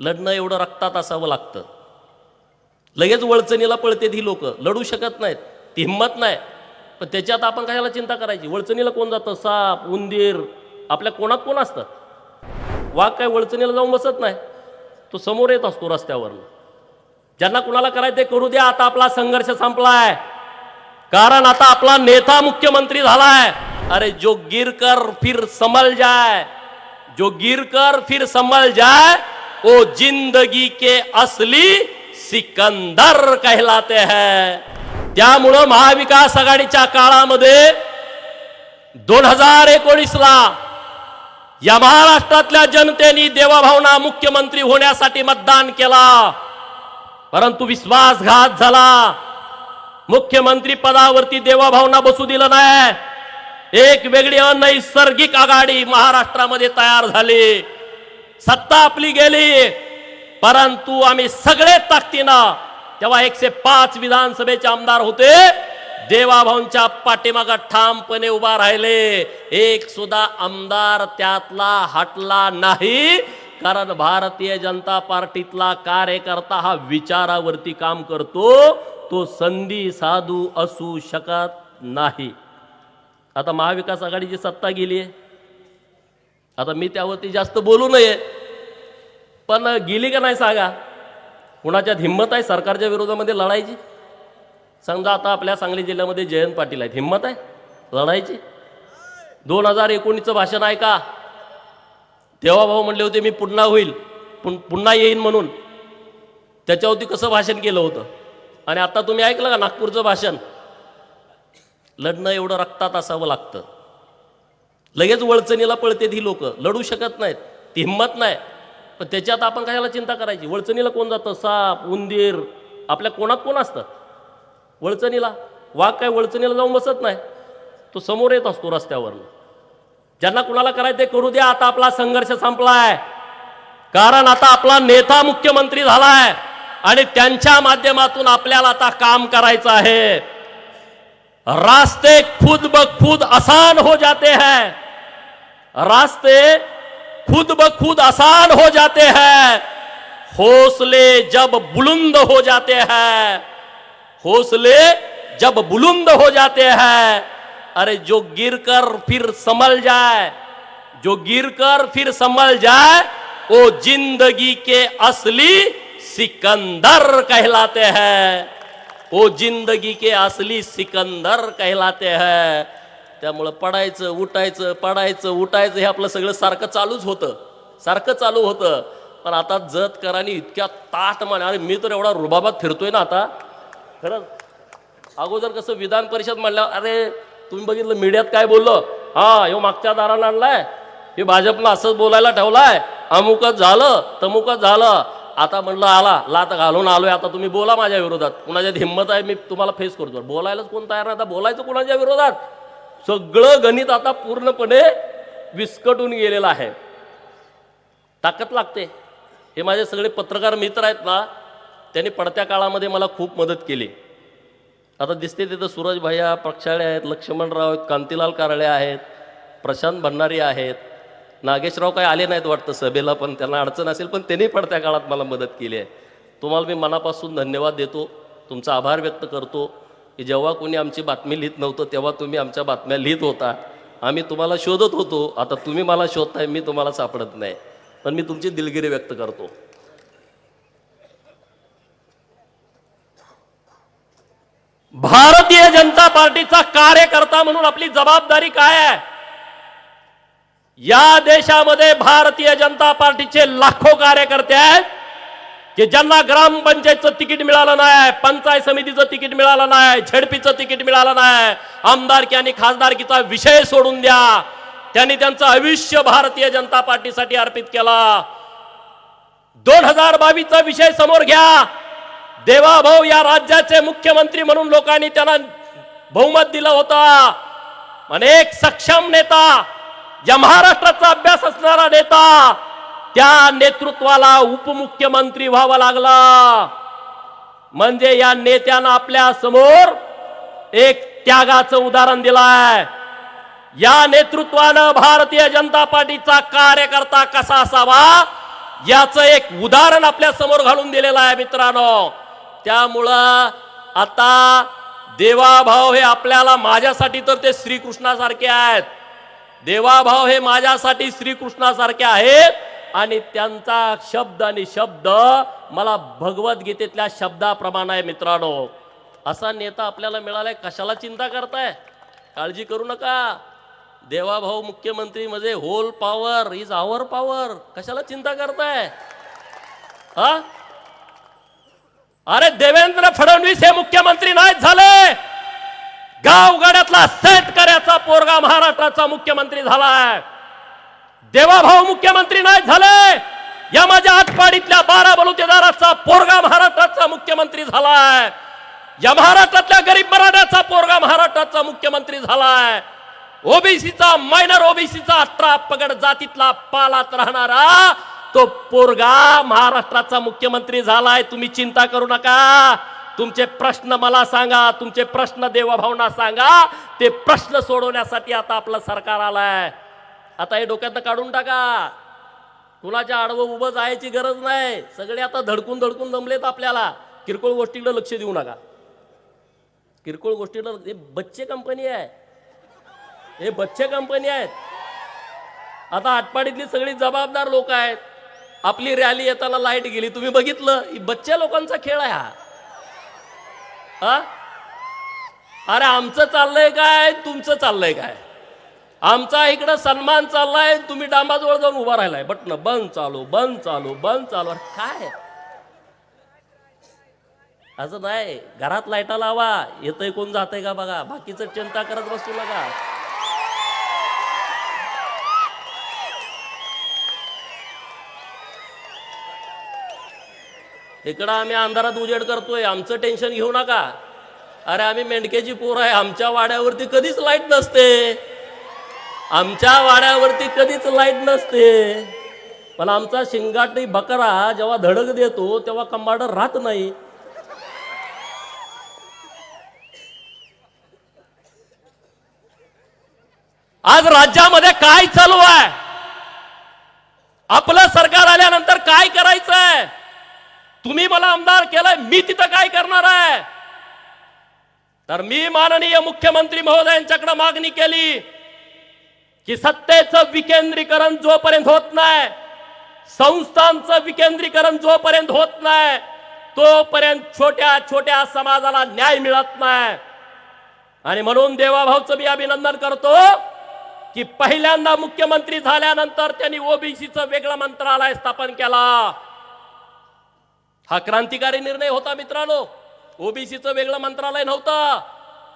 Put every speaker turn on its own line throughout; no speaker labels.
लढणं एवढं रक्तात असावं लागतं. लगेच वळचणीला पळतेत ही लोक. लढू शकत नाहीत. ती हिंमत नाही. पण त्याच्यात आपण कशाला चिंता करायची? वळचणीला कोण जातं? साप उंदीर आपल्या कोणात कोण असतं? वाघ काय वळचणीला जाऊन बसत नाही. तो समोर येत असतो रस्त्यावरनं. ज्यांना कुणाला करायचं ते करू द्या. आता आपला संघर्ष संपलाय. कारण आता आपला नेता मुख्यमंत्री झालाय. अरे जो गिर कर फिर संभल जाय. जो गिर कर फिर संभल जाय वो जिंदगी के असली सिकंदर कहलाते हैं। त्यामुळं महाविकास आघाडीच्या काळामध्ये दोन हजार एकोणीसला या महाराष्ट्रातल्या जनतेने देवाभावना मुख्यमंत्री होण्यासाठी मतदान केला. परंतु विश्वासघात झाला. मुख्यमंत्री पदावरती देवाभावना बसू दिलं नाही. एक वेगळी अनैसर्गिक आघाडी महाराष्ट्रामध्ये तयार झाली. सत्ता आपली गेली परंतु आम्ही सगळे ताकदीनं तेव्हा एकशे पाच विधानसभेचे आमदार होते. देवाभाऊंच्या पाठीमागं ठामपणे उभा राहिले. एक सुद्धा आमदार त्यातला हटला नाही कारण भारतीय जनता पार्टीतला कार्यकर्ता हा विचारावरती काम करतो. तो संधी साधू असू शकत नाही. आता महाविकास आघाडीची सत्ता गेली आहे आता मी त्यावरती जास्त बोलू नये. पण गेली का नाही सांगा? कुणाच्यात हिंमत आहे सरकारच्या विरोधामध्ये लढायची? समजा आता आपल्या सांगली जिल्ह्यामध्ये जयंत पाटील आहेत. हिंमत आहे? लढायची? दोन हजार एकोणीसचं भाषण आहे का? तेव्हा भाऊ म्हणले होते मी पुन्हा होईल. पुन पुन्हा येईन म्हणून. त्याच्यावरती कसं भाषण केलं होतं? आणि आता तुम्ही ऐकलं का नागपूरचं भाषण? लढणं एवढं रक्तात असावं लागतं. लगेच वळचणीला पळतेत ही लोक. लढू शकत नाहीत. ती हिंमत नाही. पण त्याच्यात आपण कशाला चिंता करायची? वळचणीला कोण जातं? साप उंदीर आपल्या कोणात कोण असतं? वळचणीला. वाघ काय वळचणीला जाऊन बसत नाही. तो समोर येत असतो रस्त्यावरनं. ज्यांना कुणाला करायचं ते करू द्या. आता आपला संघर्ष संपलाय. कारण आता आपला नेता मुख्यमंत्री झालाय. आणि त्यांच्या माध्यमातून आपल्याला आता काम करायचं आहे. रास्ते खुद ब खुद आसान हो जाते हैं. रास्ते खुद ब खुद आसान हो जाते हैं। हौसले जब बुलंद हो जाते हैं। हौसले जब बुलंद हो जाते हैं। अरे जो गिर कर फिर संभल जाए, जो गिर कर फिर संभल जाए, वो ज़िंदगी के असली सिकंदर कहलाते हैं। वो ज़िंदगी के असली सिकंदर कहलाते हैं। त्यामुळं पडायचं उठायचं पडायचं उठायचं हे आपलं सगळं सारखं चालूच होतं. सारखं चालू होतं. पण आता जत करानी इतक्या ताट माने अरे मी तर एवढा रुबाबात फिरतोय ना आता. खरंच अगोदर कसं विधान परिषद म्हणल्यावर अरे तुम्ही बघितलं मीडियात काय बोललो? हा ह्यो मागच्या दारानं आणलाय. हे भाजपनं असंच बोलायला ठेवलाय. अमुकच झालं तमुकच झालं. आता म्हणलं आला लात घालून आलोय. आता तुम्ही बोला माझ्या विरोधात. कुणाच्यात हिंमत आहे मी तुम्हाला फेस करतो. बोलायलाच कोण तयार नाही? आता बोलायचं कुणाच्या विरोधात? सगळं गणित आता पूर्णपणे विस्कटून गेलेलं आहे. ताकद लागते. हे माझे सगळे पत्रकार मित्र आहेत ना त्यांनी पडत्या काळामध्ये मला खूप मदत केली. आता दिसते तिथं सूरज भैया प्रक्षाळे आहेत लक्ष्मणराव आहेत कांतीलाल कारळे आहेत प्रशांत भंडारी आहेत. नागेशराव काही आले नाहीत वाटतं सभेला पण त्यांना अडचण असेल पण त्यांनी पडत्या काळात मला मदत केली आहे. तुम्हाला मी मनापासून धन्यवाद देतो. तुमचा आभार व्यक्त करतो. की जेव्हा कोणी आमची बातमी लिहित नव्हतं तेव्हा तुम्ही आमच्या बातम्या लिहित होता. आम्ही तुम्हाला शोधत होतो. आता तुम्ही मला शोधताय मी तुम्हाला सापडत नाही. पण मी तुमची दिलगिरी व्यक्त करतो. भारतीय जनता पार्टीचा कार्यकर्ता म्हणून आपली जबाबदारी काय आहे? या देशामध्ये भारतीय जनता पार्टीचे लाखो कार्यकर्ते आहेत. की ज्यांना ग्रामपंचायतचं तिकीट मिळालं नाही पंचायत समितीचं तिकीट मिळालं नाही झेडपीचं तिकीट मिळालं नाही आमदारकी आणि खासदारकीचा विषय सोडून द्या. त्यांनी त्यांचं आयुष्य भारतीय जनता पार्टीसाठी अर्पित केला. दोन हजार बावीसचा विषय समोर घ्या. देवाभाऊ या राज्याचे मुख्यमंत्री म्हणून लोकांनी त्यांना बहुमत दिलं होतं. अनेक सक्षम नेता या महाराष्ट्राचा अभ्यास असणारा नेता त्या नेतृत्वाला उपमुख्यमंत्री व्हावं लागला. म्हणजे या नेत्यानं आपल्यासमोर एक त्यागाचं उदाहरण दिलाय. या नेतृत्वानं भारतीय जनता पार्टीचा कार्यकर्ता कसा असावा याचं एक उदाहरण आपल्यासमोर घालून दिलेलं आहे मित्रांनो. त्यामुळं आता देवाभाव हे आपल्याला माझ्यासाठी तर ते श्रीकृष्णासारखे आहेत. देवाभाव हे माझ्यासाठी श्रीकृष्णासारखे आहेत. आणि त्यांचा शब्द आणि शब्द मला भगवद्गीतेतल्या शब्दाप्रमाणे आहे मित्रांनो. असा नेता आपल्याला मिळालाय कशाला चिंता करताय? काळजी करू नका. देवाभाऊ मुख्यमंत्री म्हणजे whole power is our power कशाला चिंता करताय? हा? अरे देवेंद्र फडणवीस हे मुख्यमंत्री नाहीत झाले. गावगाड्यातला शेतकऱ्याचा पोरगा महाराष्ट्राचा मुख्यमंत्री झालाय. देवाभाऊ मुख्यमंत्री नाही झाले. या माझ्या आटपाडीतल्या बारा बलुतेदाराचा पोरगा महाराष्ट्राचा मुख्यमंत्री झालाय. या महाराष्ट्रातल्या गरीब मराठ्याचा पोरगा महाराष्ट्राचा मुख्यमंत्री झालाय. ओबीसीचा मायनर ओबीसीचा अठरा पगड जातीतला पालात राहणारा तो पोरगा महाराष्ट्राचा मुख्यमंत्री झालाय. तुम्ही चिंता करू नका. तुमचे प्रश्न मला सांगा. तुमचे प्रश्न देवाभावना सांगा. ते प्रश्न सोडवण्यासाठी आता आपलं सरकार आलंय. आता हे डोक्यात काढून टाका. कुणाच्या आडवं उभं जायची गरज नाही सगळे आता धडकून धडकून जमलेत आपल्याला. किरकोळ गोष्टीकडे लक्ष देऊ नका. किरकोळ गोष्टीला हे बच्चे कंपनी आहे. हे बच्चे कंपनी आहेत. आता आटपाडीतली सगळी जबाबदार लोक आहेत. आपली रॅली येताना लाइट गेली. तुम्ही बघितलं? ही लोकांचा खेळ आहे हा. हा? अरे आमचं चाललंय काय? तुमचं चाललंय काय? आमचा इकडं सन्मान चाललाय तुम्ही डांबाजवळ जाऊन उभा राहिलाय. बटन बंद चालू बंद चालू बंद चालू. काय? असं नाही घरात लाईटा लावा. येतंय कोण जातंय का बघा. बाकीचं चिंता करत बसू नका. इकडं आम्ही अंधारात उजेड करतोय. आमचं टेन्शन घेऊ नका. अरे आम्ही मेंढक्याची पोर आहे. आमच्या वाड्यावरती कधीच लाइट नसते. आमच्या वाड्यावरती कधीच लाइट नसते. पण आमचा शिंगाटी बकरा जेव्हा धडक देतो तेव्हा कंबाडर राहत नाही. आज राज्यामध्ये काय चालू आहे? आपलं सरकार आल्यानंतर काय करायचं आहे तुम्ही मला आमदार केलंय मी तिथं काय करणार आहे? तर मी माननीय मुख्यमंत्री महोदयांच्याकडे मागणी केली की सत्तेचं विकेंद्रीकरण जोपर्यंत होत नाही संस्थांचं विकेंद्रीकरण जोपर्यंत होत नाही तोपर्यंत छोट्या छोट्या समाजाला न्याय मिळत नाही. आणि म्हणून देवाभाऊचं मी अभिनंदन करतो की पहिल्यांदा मुख्यमंत्री झाल्यानंतर त्यांनी ओबीसीचं वेगळं मंत्रालय स्थापन केला. हा क्रांतिकारी निर्णय होता मित्रांनो. ओबीसीचं वेगळं मंत्रालय नव्हतं.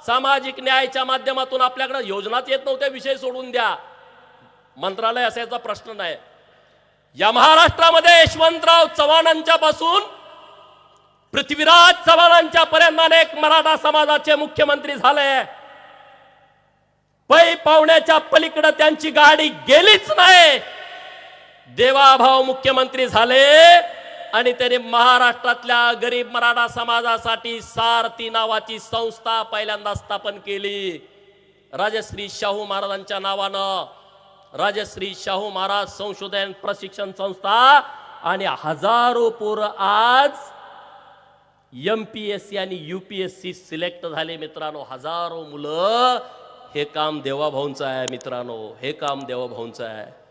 सामाजिक न्यायाच्या माध्यमातून आपल्याकडे योजनाच येत नव्हत्या विषय सोडून द्या. मंत्रालय असायचा प्रश्न नाही. या महाराष्ट्रामध्ये यशवंतराव चव्हाणांच्या पासून पृथ्वीराज चव्हाणांच्या पर्यंत अनेक मराठा समाजाचे मुख्यमंत्री झाले. पै पावण्याच्या पलीकडे त्यांची गाडी गेलीच नाही. देवाभाव मुख्यमंत्री झाले. आणि त्याने महाराष्ट्रातल्या गरीब मराठा समाजासाठी सारथी नावाची संस्था पहिल्यांदा स्थापन केली. राजश्री शाहू महाराजांच्या नावानं राजश्री शाहू महाराज संशोधन प्रशिक्षण संस्था आणि हजारो पोरं आज एम पी एस सी आणि U P S C select झाले मित्रांनो. हजारो मुलं हे काम देवाभाऊंचं आहे मित्रांनो. हे काम देवाभाऊंचं आहे.